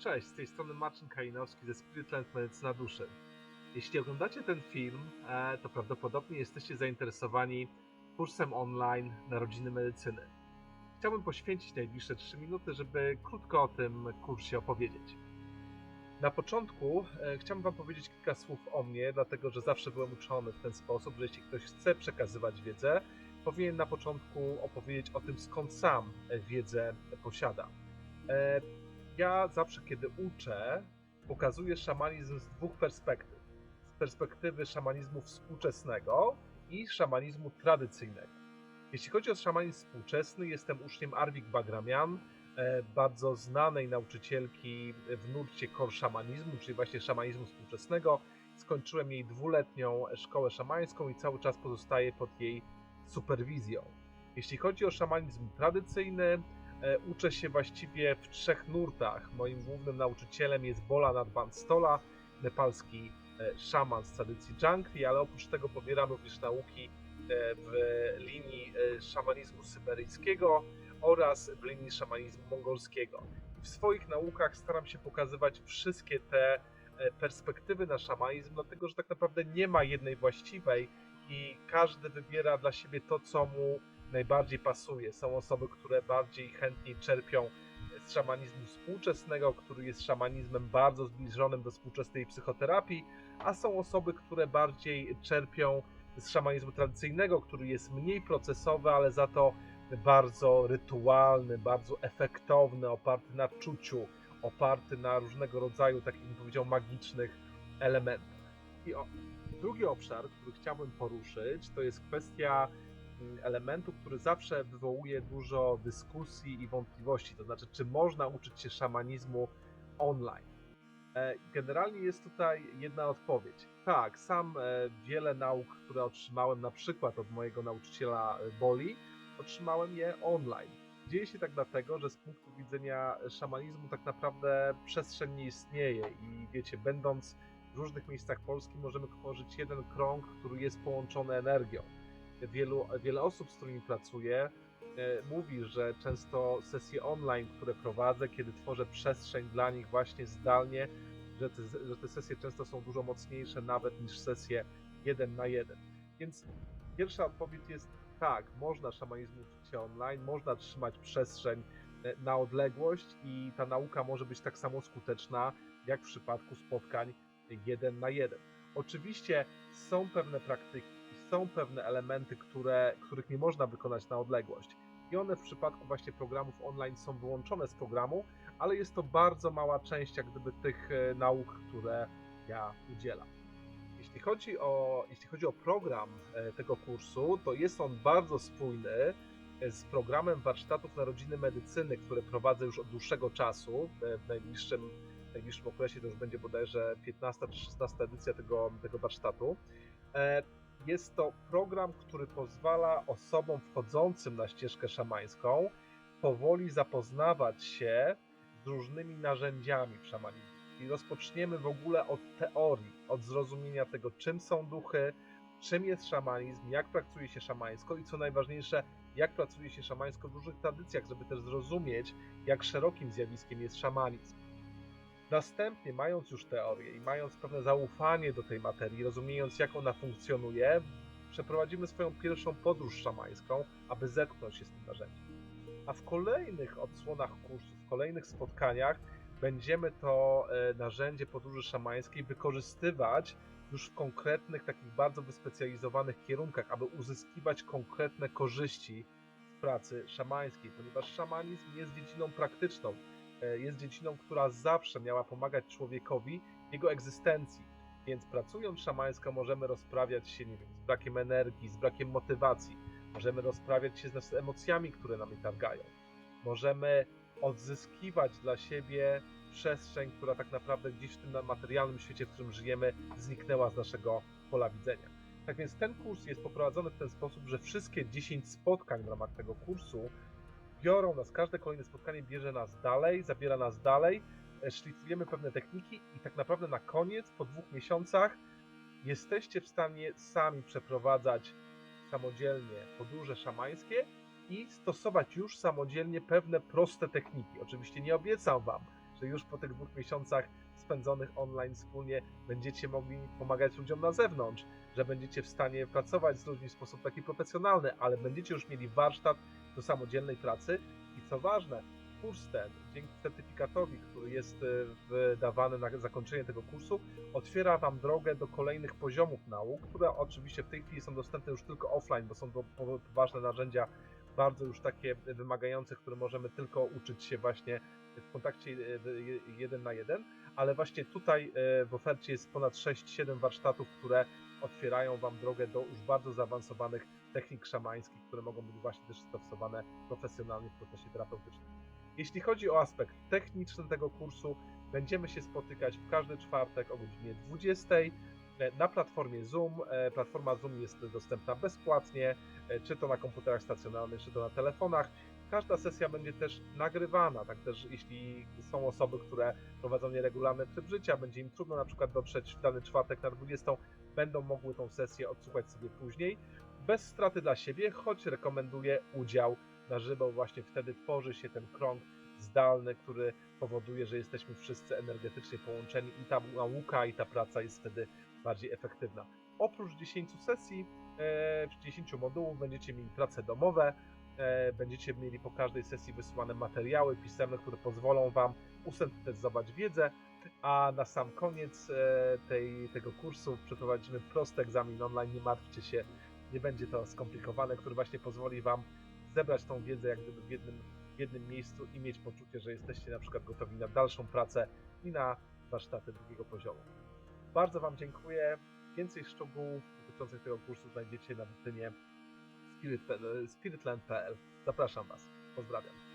Cześć, z tej strony Marcin Kalinowski ze Spiritland Medycyna Duszy. Jeśli oglądacie ten film, e, to prawdopodobnie jesteście zainteresowani kursem online Narodziny Medycyny. Chciałbym poświęcić najbliższe 3 minuty, żeby krótko o tym kursie opowiedzieć. Na początku e, chciałbym Wam powiedzieć kilka słów o mnie, dlatego że zawsze byłem uczony w ten sposób, że jeśli ktoś chce przekazywać wiedzę, powinien na początku opowiedzieć o tym, skąd sam e, wiedzę posiada. Ja zawsze, kiedy uczę, pokazuję szamanizm z dwóch perspektyw. Z perspektywy szamanizmu współczesnego i szamanizmu tradycyjnego. Jeśli chodzi o szamanizm współczesny, jestem uczniem Arwik Bagramian, e, bardzo znanej nauczycielki w nurcie kor szamanizmu, czyli właśnie szamanizmu współczesnego. Skończyłem jej dwuletnią szkołę szamańską i cały czas pozostaję pod jej superwizją. Jeśli chodzi o szamanizm tradycyjny, uczę się właściwie w trzech nurtach. Moim głównym nauczycielem jest Bola Nadbanstola, nepalski e, szaman z tradycji Jankri, ale oprócz tego pobieram również nauki e, w linii e, szamanizmu syberyjskiego oraz w linii szamanizmu mongolskiego. W swoich naukach staram się pokazywać wszystkie te e, perspektywy na szamanizm, dlatego że tak naprawdę nie ma jednej właściwej i każdy wybiera dla siebie to, co mu najbardziej pasuje. Są osoby, które bardziej chętniej czerpią z szamanizmu współczesnego, który jest szamanizmem bardzo zbliżonym do współczesnej psychoterapii, a są osoby, które bardziej czerpią z szamanizmu tradycyjnego, który jest mniej procesowy, ale za to bardzo rytualny, bardzo efektowny, oparty na czuciu, oparty na różnego rodzaju, takich bym powiedział, magicznych elementach. I o, drugi obszar, który chciałbym poruszyć, to jest kwestia elementu, który zawsze wywołuje dużo dyskusji i wątpliwości, to znaczy, czy można uczyć się szamanizmu online. E, Generalnie jest tutaj jedna odpowiedź. Tak, sam e, wiele nauk, które otrzymałem na przykład od mojego nauczyciela e, Boli, otrzymałem je online. Dzieje się tak dlatego, że z punktu widzenia szamanizmu tak naprawdę przestrzeń nie istnieje i wiecie, będąc w różnych miejscach Polski możemy tworzyć jeden krąg, który jest połączony energią. Wielu, wiele osób, z którymi pracuję, e, mówi, że często sesje online, które prowadzę, kiedy tworzę przestrzeń dla nich właśnie zdalnie, że te, że te sesje często są dużo mocniejsze nawet niż sesje jeden na jeden. Więc pierwsza odpowiedź jest tak, można szamanizmu uczyć się online, można trzymać przestrzeń e, na odległość i ta nauka może być tak samo skuteczna jak w przypadku spotkań jeden na jeden. Oczywiście są pewne praktyki, są pewne elementy, które, których nie można wykonać na odległość. I one w przypadku właśnie programów online są wyłączone z programu, ale jest to bardzo mała część jak gdyby tych e, nauk, które ja udzielam. Jeśli chodzi o, jeśli chodzi o program e, tego kursu, to jest on bardzo spójny e, z programem warsztatów Narodziny Medycyny, które prowadzę już od dłuższego czasu. W najbliższym, w najbliższym okresie to już będzie bodajże 15 czy 16 edycja tego, tego warsztatu. Jest to program, który pozwala osobom wchodzącym na ścieżkę szamańską powoli zapoznawać się z różnymi narzędziami w szamanizmie. I rozpoczniemy w ogóle od teorii, od zrozumienia tego, czym są duchy, czym jest szamanizm, jak pracuje się szamańsko i co najważniejsze, jak pracuje się szamańsko w różnych tradycjach, żeby też zrozumieć, jak szerokim zjawiskiem jest szamanizm. Następnie, mając już teorię i mając pewne zaufanie do tej materii, rozumiejąc, jak ona funkcjonuje, przeprowadzimy swoją pierwszą podróż szamańską, aby zetknąć się z tym narzędziem. A w kolejnych odsłonach kursu, w kolejnych spotkaniach będziemy to e, narzędzie podróży szamańskiej wykorzystywać już w konkretnych, takich bardzo wyspecjalizowanych kierunkach, aby uzyskiwać konkretne korzyści z pracy szamańskiej, ponieważ szamanizm jest dziedziną praktyczną, jest dziedziną, która zawsze miała pomagać człowiekowi jego egzystencji. Więc pracując szamańsko możemy rozprawiać się, nie wiem, z brakiem energii, z brakiem motywacji, możemy rozprawiać się z emocjami, które nami targają. Możemy odzyskiwać dla siebie przestrzeń, która tak naprawdę gdzieś w tym materialnym świecie, w którym żyjemy, zniknęła z naszego pola widzenia. Tak więc ten kurs jest poprowadzony w ten sposób, że wszystkie 10 spotkań w ramach tego kursu biorą nas, każde kolejne spotkanie bierze nas dalej, zabiera nas dalej, e, szlifujemy pewne techniki i tak naprawdę na koniec, po dwóch miesiącach, jesteście w stanie sami przeprowadzać samodzielnie podróże szamańskie i stosować już samodzielnie pewne proste techniki. Oczywiście nie obiecam Wam, że już po tych dwóch miesiącach spędzonych online wspólnie będziecie mogli pomagać ludziom na zewnątrz, że będziecie w stanie pracować z ludźmi w sposób taki profesjonalny, ale będziecie już mieli warsztat do samodzielnej pracy. I co ważne, kurs ten, dzięki certyfikatowi, który jest e, wydawany na zakończenie tego kursu, otwiera Wam drogę do kolejnych poziomów nauk, które oczywiście w tej chwili są dostępne już tylko offline, bo są to po- poważne narzędzia, bardzo już takie wymagające, które możemy tylko uczyć się właśnie w kontakcie e, jeden na jeden, ale właśnie tutaj e, w ofercie jest ponad 6-7 warsztatów, które otwierają Wam drogę do już bardzo zaawansowanych technik szamańskich, które mogą być właśnie też stosowane profesjonalnie w procesie terapeutycznym. Jeśli chodzi o aspekt techniczny tego kursu, będziemy się spotykać w każdy czwartek o godzinie 20 e, na platformie Zoom. E, Platforma Zoom jest dostępna bezpłatnie, e, czy to na komputerach stacjonarnych, czy to na telefonach. Każda sesja będzie też nagrywana, tak też jeśli są osoby, które prowadzą nieregularny tryb życia, będzie im trudno na przykład dotrzeć w dany czwartek na 20, będą mogły tą sesję odsłuchać sobie później, bez straty dla siebie, choć rekomenduję udział na żywo, właśnie wtedy tworzy się ten krąg zdalny, który powoduje, że jesteśmy wszyscy energetycznie połączeni i ta nauka i ta praca jest wtedy bardziej efektywna. Oprócz 10 sesji, e, 10 modułów będziecie mieli prace domowe, e, będziecie mieli po każdej sesji wysyłane materiały pisemne, które pozwolą Wam usyntetyzować wiedzę, a na sam koniec e, tej, tego kursu przeprowadzimy prosty egzamin online, nie martwcie się, nie będzie to skomplikowane, który właśnie pozwoli Wam zebrać tą wiedzę jak gdyby w jednym, w jednym miejscu i mieć poczucie, że jesteście na przykład gotowi na dalszą pracę i na warsztaty drugiego poziomu. Bardzo Wam dziękuję. Więcej szczegółów dotyczących tego kursu znajdziecie na spirit- spiritland.pl. Zapraszam Was. Pozdrawiam.